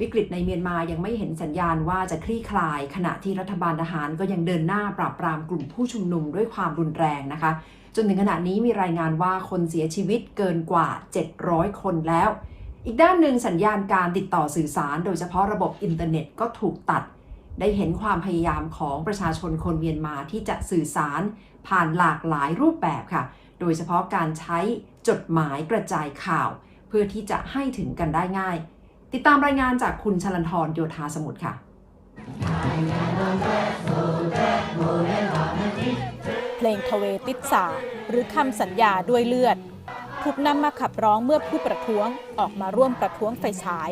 วิกฤตในเมียนมายังไม่เห็นสัญญาณว่าจะคลี่คลาย ขณะที่รัฐบาลทหารก็ยังเดินหน้าปราบปรามกลุ่มผู้ชุมนุมด้วยความรุนแรงนะคะ จนถึงขณะนี้มีรายงานว่าคนเสียชีวิตเกินกว่า 700 คนแล้ว อีกด้านหนึ่งสัญญาณการติดต่อสื่อสาร โดยเฉพาะระบบอินเทอร์เน็ตก็ถูกตัด ได้เห็นความพยายามของประชาชนคนเมียนมาที่จะสื่อสาร ผ่านหลากหลายรูปแบบค่ะ โดยเฉพาะการใช้จดหมายกระจายข่าว เพื่อที่จะให้ถึงกันได้ง่าย ติดตามรายงานจากคุณชลันทรโยธาสมุทรค่ะเพลงทเวติสาหรือคำสัญญาด้วยเลือด ถูกนำมาขับร้องเมื่อผู้ประท้วงออกมาร่วมประท้วงไฟฉาย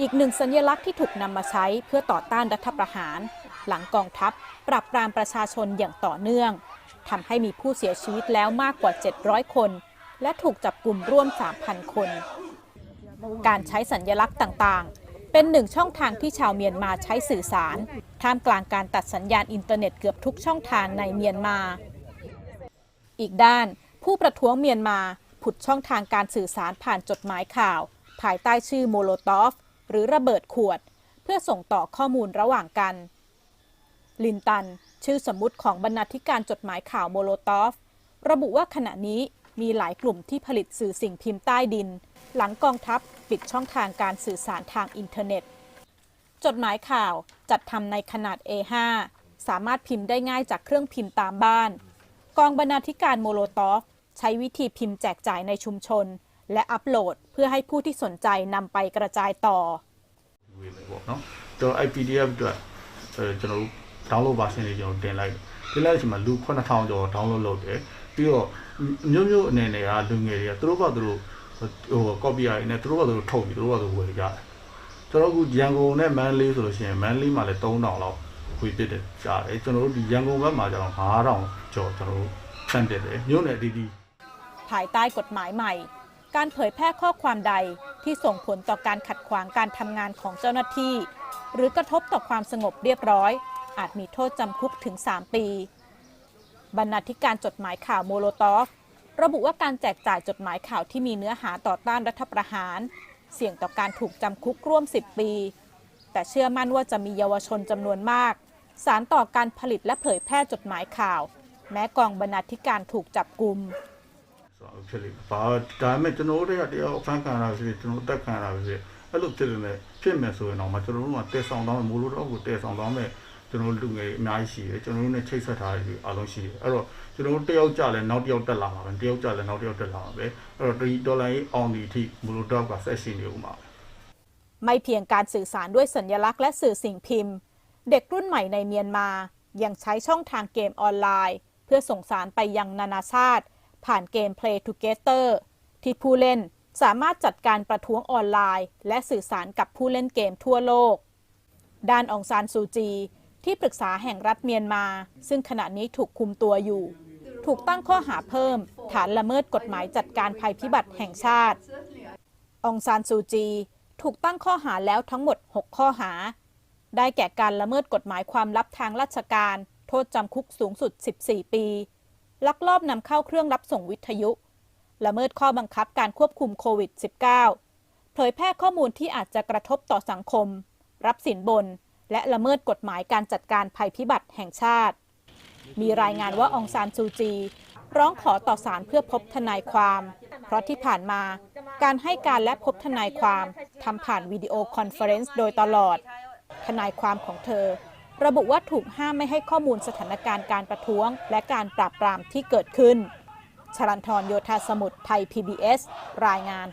อีกหนึ่งสัญลักษณ์ที่ถูกนำมาใช้เพื่อต่อต้านรัฐประหาร หลังกองทัพปราบปรามประชาชนอย่างต่อเนื่องทำให้มีผู้เสียชีวิตแล้วมากกว่า 700 คน และถูกจับกลุ่มร่วม 3,000 คน การใช้สัญญลักษณ์ต่างๆ เป็นหนึ่งช่องทางที่ชาวเมียนมาใช้สื่อสาร ท่ามกลางการตัดสัญญาณอินเทอร์เน็ตเกือบทุกช่องทางในเมียนมา อีกด้าน ผู้ประท้วงเมียนมาผุดช่องทางการสื่อสารผ่านจดหมายข่าว ภายใต้ชื่อโมโลตอฟหรือระเบิดขวด เพื่อส่งต่อข้อมูลระหว่างกัน ลินตัน ชื่อสมมุติของบรรณาธิการจดหมายข่าวโมโลตอฟ ระบุว่าขณะนี้มีหลายกลุ่มที่ผลิตสื่อสิ่งพิมพ์ใต้ดิน หลังกองทัพปิดช่องทางการสื่อสารทางอินเทอร์เน็ต จดหมายข่าวจัดทำในขนาด A5 สามารถพิมพ์ได้ง่ายจากเครื่องพิมพ์ตามบ้าน กองบรรณาธิการโมโลตอฟ ใช้วิธีพิมพ์แจกจ่ายในชุมชน และอัปโหลดเพื่อให้ผู้ที่สนใจนำไปกระจายต่อ ဝေးမယ်ပေါ့နော်ကျွန်တော် IPDF အတွက်အဲကျွန်တော်တို့ download version လေးကျွန်တော်တင်လိုက်တင်လိုက်တဲ့အချိန်မှာလူ9000ကျော် download လုပ်တယ်ပြီးတော့မျိုးမျိုးအနေနဲ့ကလူငယ်တွေကသူတို့ကသူတို့ ဟို copy ရနေသူတို့ကသူတို့ထုတ်ပြီးသူတို့ကသူဝယ်ကြတယ်ကျွန်တော်ကရန်ကုန်နဲ့မန္တလေးဆိုလို့ရှိရင်မန္တလေးမှာလည်း3000လောက်ဝေပစ်တယ်ကြားတယ်ကျွန်တော်တို့ဒီရန်ကုန်ဘက်မှာကျတော့9000ကျော်ကျွန်တော်တို့ဆန့်တက်တယ်မြို့နယ်အတီးတီး ภายใต้กฎหมายใหม่ การเผยแพร่ข้อความใดที่ส่งผลต่อการขัดขวางการทำงานของเจ้าหน้าที่ หรือกระทบต่อความสงบเรียบร้อย อาจมีโทษจำคุกถึง 3 ปี บรรณาธิการจดหมายข่าวโมโลตอฟ ระบุว่าการแจกจ่ายจดหมายข่าวที่มีเนื้อหาต่อต้านรัฐประหาร เสี่ยงต่อการถูกจำคุกร่วม 10 ปี แต่เชื่อมั่นว่าจะมีเยาวชนจำนวนมาก สารต่อการผลิตและเผยแพร่จดหมายข่าว แม้กองบรรณาธิการถูกจับกุม ဆိုတော့ဖြစ်လိမ့်မယ်။ဘာဒါပေမဲ့ကျွန်တော်တို့တွေကတယောက်ဖန်ခံရတာဖြစ်ဖြစ်ကျွန်တော်တက်ခံရတာဖြစ်ဖြစ်အဲ့လိုဖြစ်နေတယ်ဖြစ်မယ်ဆိုရင်တော့မကျွန်တော်တို့ကတဲဆောင်တော့မိုးလို့တော့ကိုတဲဆောင်တော့မယ် ကျွန်တော်တို့လူငယ်အများကြီးရှိတယ်ကျွန်တော်တို့နဲ့ချိတ်ဆက်ထားတဲ့အားလုံးရှိတယ်အဲ့တော့ကျွန်တော်တို့တယောက်ကြလဲနောက်တယောက်တက်လာမှာပဲတယောက်ကြလဲနောက်တယောက်တက်လာမှာပဲအဲ့တော့ဒီဒေါ်လာကြီးအောင်ဒီအထိမိုးလို့တော့ကဆက်ရှိနေဦးမှာပဲ ไม่เพียงการสื่อสารด้วยสัญลักษณ์และสื่อสิ่งพิมพ์ เด็กรุ่นใหม่ในเมียนมา ยังใช้ช่องทางเกมออนไลน์ เพื่อส่งสารไปยังนานาชาติ ผ่านเกม Play Together ที่ผู้เล่นสามารถจัดการประท้วงออนไลน์ และสื่อสารกับผู้เล่นเกมทั่วโลก ด้านองซานซูจี ที่ปรึกษาแห่งรัฐเมียนมา ซึ่งขณะนี้ถูกคุมตัวอยู่ ถูกตั้งข้อหาเพิ่ม ฐานละเมิดกฎหมายจัดการภัยพิบัติแห่งชาติ องซานซูจี ถูกตั้งข้อหาแล้วทั้งหมด 6 ข้อหา ได้แก่การละเมิดกฎหมายความลับทางราชการ โทษจำคุกสูงสุด 14 ปี ลักลอบนำเข้าเครื่องรับส่งวิทยุ ละเมิดข้อบังคับการควบคุมโควิด -19 เผยแพร่ข้อมูลที่อาจจะกระทบต่อสังคม รับสินบน และละเมิดกฎหมายการจัดการภัยพิบัติแห่งชาติ มีรายงานว่าองซานซูจี ร้องขอต่อศาลเพื่อพบทนายความ เพราะที่ผ่านมาการให้การและพบทนายความทำผ่านวิดีโอคอนเฟอเรนซ์โดยตลอด ทนายความของเธอ ระบุว่าถูกห้ามไม่ให้ข้อมูลสถานการณ์การประท้วง และการปราบปรามที่เกิดขึ้นชลันทรโยธาสมุทรไทย PBS รายงาน